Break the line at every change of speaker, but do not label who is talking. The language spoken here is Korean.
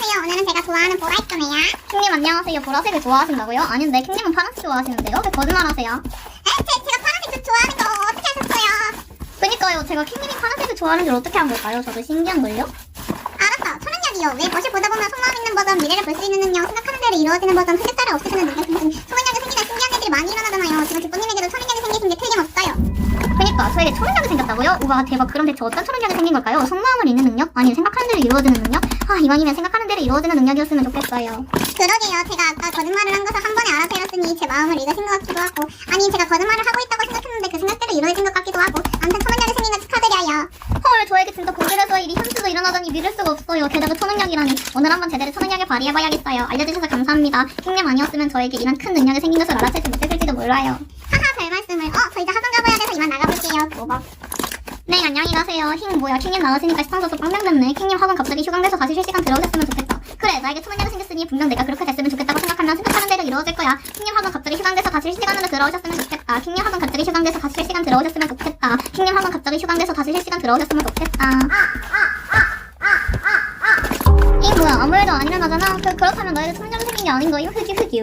안녕하세요. 오늘은 제가 좋아하는 보라색이네요.
킹님 안녕하세요. 보라색을 좋아하신다고요? 아닌데 킹님은 파란색 좋아하시는데요? 왜 거짓말하세요?
에? 제, 제가 파란색을 좋아하는 거 어떻게 하셨어요?
그니까요. 제가 킹님이 파란색을 좋아하는 걸 어떻게 한 걸까요? 저도 신기한걸요?
알았어. 초능력이요. 왜 멋을 보다 보면 속마음 있는 버전, 미래를 볼 수 있는 능력, 생각하는 대로 이루어지는 버전, 세계 따라 없애주는 능력
저에게 초능력이 생겼다고요? 우와 대박. 그럼 대체 어떤 초능력이 생긴 걸까요? 속마음을 읽는 능력? 아니면 생각하는 대로 이루어지는 능력? 아 이왕이면 생각하는 대로 이루어지는 능력이었으면 좋겠어요.
그러게요. 제가 아까 거짓말을 한 것을 한 번에 알아채렸으니 제 마음을 읽으신 것 같기도 하고 아니 제가 거짓말을 하고 있다고 생각했는데 그 생각대로 이루어진 것 같기도 하고 아무튼 초능력이 생긴 거 축하드려요.
헐 저에게 진짜 공들여서 일이 현실로 일어나다니 믿을 수가 없어요. 게다가 초능력이라니. 오늘 한번 제대로 초능력을 발휘해봐야겠어요. 알려주셔서 감사합니다. 킹님 아니었으면 저에게 이런 큰 능력이 생긴 것을 알아채지 못했을지도
몰라요.
뭐가? 네 안녕히 가세요. 힝 뭐야 킹님 나가시니까 시청자수 빵명 됐네. 킹님 학원 갑자기 휴강돼서 다시 실시간 들어오셨으면 좋겠다. 그래 나에게 초능력이 생겼으니 분명 내가 그렇게 됐으면 좋겠다고 생각하면 생각하는 대로 이루어질 거야. 킹님 학원 갑자기 휴강돼서 다시 실시간으로 들어오셨으면 좋겠다. 킹님 학원 갑자기 휴강돼서 다시 실시간 들어오셨으면 좋겠다. 킹님 학원 갑자기 휴강돼서 다시 실시간 들어오셨으면 좋겠다. 이 뭐야 아무 일도 안 일어나잖아. 그, 그렇다면 너에게 초능력이 생긴 게 아닌 거임? 흐지 흐지.